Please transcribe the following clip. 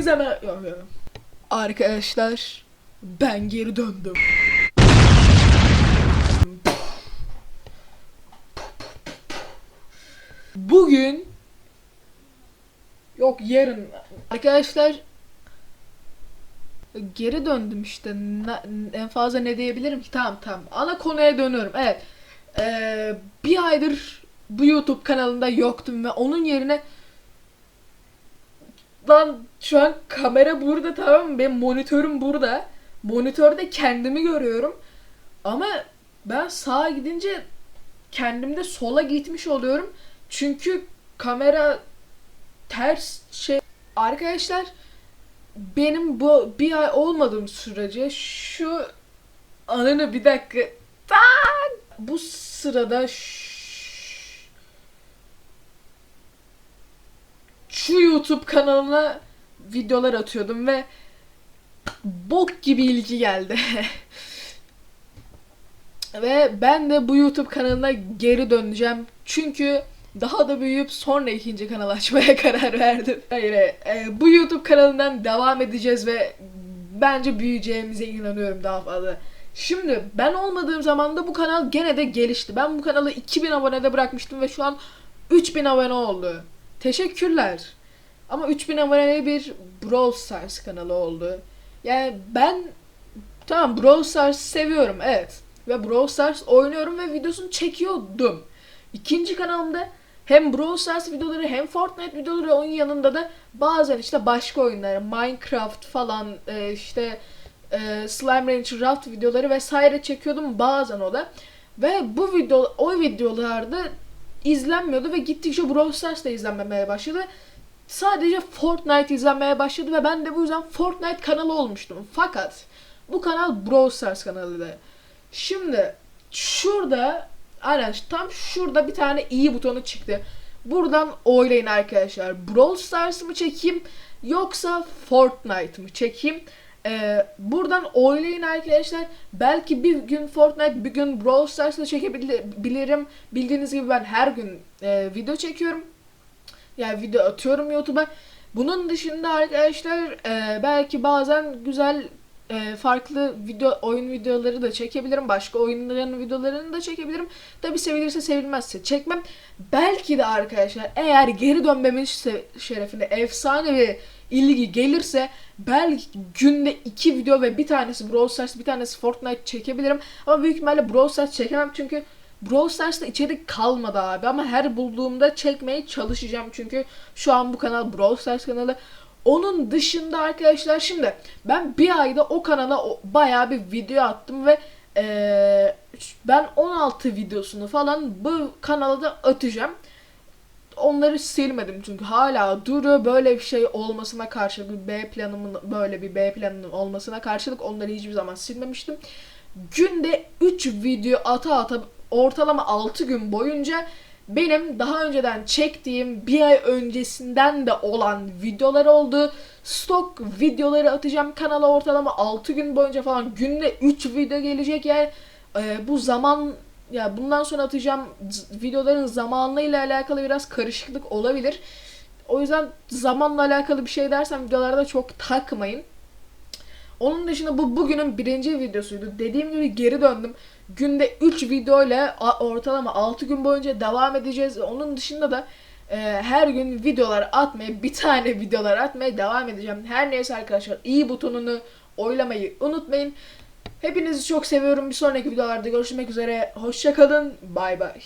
Hepinize mer- yok, yok. Arkadaşlar ben geri döndüm. Bugün yok yarın. Arkadaşlar geri döndüm işte. Ne- en fazla ne diyebilirim ki? Tamam tamam. Ana konuya dönüyorum. Evet. Ee, bir aydır bu YouTube kanalında yoktum ve onun yerine lan şu an kamera burada tamam mı? Benim monitörüm burada. Monitörde kendimi görüyorum. Ama ben sağa gidince kendimde sola gitmiş oluyorum. Çünkü kamera ters şey. Arkadaşlar benim bu bir ay olmadığım sürece şu anını bir dakika. Bu sırada şu YouTube kanalına videolar atıyordum ve bok gibi ilgi geldi. ve ben de bu YouTube kanalına geri döneceğim. Çünkü daha da büyüyüp sonra ikinci kanal açmaya karar verdim. Hayır, e, bu YouTube kanalından devam edeceğiz ve bence büyüyeceğimize inanıyorum daha fazla. Şimdi ben olmadığım zaman da bu kanal gene de gelişti. Ben bu kanalı 2000 abonede bırakmıştım ve şu an 3000 abone oldu. Teşekkürler. Ama 3000 aboneli bir Brawl Stars kanalı oldu. Yani ben tamam Brawl Stars seviyorum evet. Ve Brawl Stars oynuyorum ve videosunu çekiyordum. İkinci kanalımda hem Brawl Stars videoları hem Fortnite videoları onun yanında da bazen işte başka oyunlar Minecraft falan e, işte e, Slime Rancher Raft videoları vesaire çekiyordum bazen o da. Ve bu video o videolarda izlenmiyordu ve gittikçe Brawl Stars da izlenmemeye başladı. Sadece Fortnite izlenmeye başladı ve ben de bu yüzden Fortnite kanalı olmuştum. Fakat bu kanal Brawl Stars kanalıydı. Şimdi şurada aynen tam şurada bir tane iyi butonu çıktı. Buradan oylayın arkadaşlar. Brawl Stars mı çekeyim yoksa Fortnite mı çekeyim? Ee, buradan oylayın arkadaşlar. Belki bir gün Fortnite, bir gün Brawl Stars'la çekebilirim. Bildiğiniz gibi ben her gün e, video çekiyorum. Yani video atıyorum YouTube'a. Bunun dışında arkadaşlar e, belki bazen güzel e, farklı video oyun videoları da çekebilirim. Başka oyunların videolarını da çekebilirim. Tabi sevilirse sevilmezse çekmem. Belki de arkadaşlar eğer geri dönmemin şe- şerefine efsane bir ilgi gelirse belki günde iki video ve bir tanesi Brawl Stars bir tanesi Fortnite çekebilirim. Ama büyük ihtimalle Brawl Stars çekemem çünkü Brawl Stars'ta içerik kalmadı abi ama her bulduğumda çekmeye çalışacağım çünkü şu an bu kanal Brawl Stars kanalı. Onun dışında arkadaşlar şimdi ben bir ayda o kanala bayağı bir video attım ve eee, ben 16 videosunu falan bu kanala da atacağım. Onları silmedim çünkü hala duruyor böyle bir şey olmasına karşı bir B planımın böyle bir B planının olmasına karşılık onları hiçbir zaman silmemiştim. Günde 3 video ata ata ortalama 6 gün boyunca benim daha önceden çektiğim bir ay öncesinden de olan videolar oldu. Stok videoları atacağım kanala ortalama 6 gün boyunca falan günde 3 video gelecek yani e, bu zaman ya bundan sonra atacağım videoların zamanıyla alakalı biraz karışıklık olabilir. O yüzden zamanla alakalı bir şey dersem videolarda çok takmayın. Onun dışında bu bugünün birinci videosuydu. Dediğim gibi geri döndüm. Günde 3 video ile ortalama 6 gün boyunca devam edeceğiz. Onun dışında da e, her gün videolar atmaya, bir tane videolar atmaya devam edeceğim. Her neyse arkadaşlar iyi butonunu oylamayı unutmayın. Hepinizi çok seviyorum. Bir sonraki videolarda görüşmek üzere. Hoşçakalın. Bay bay.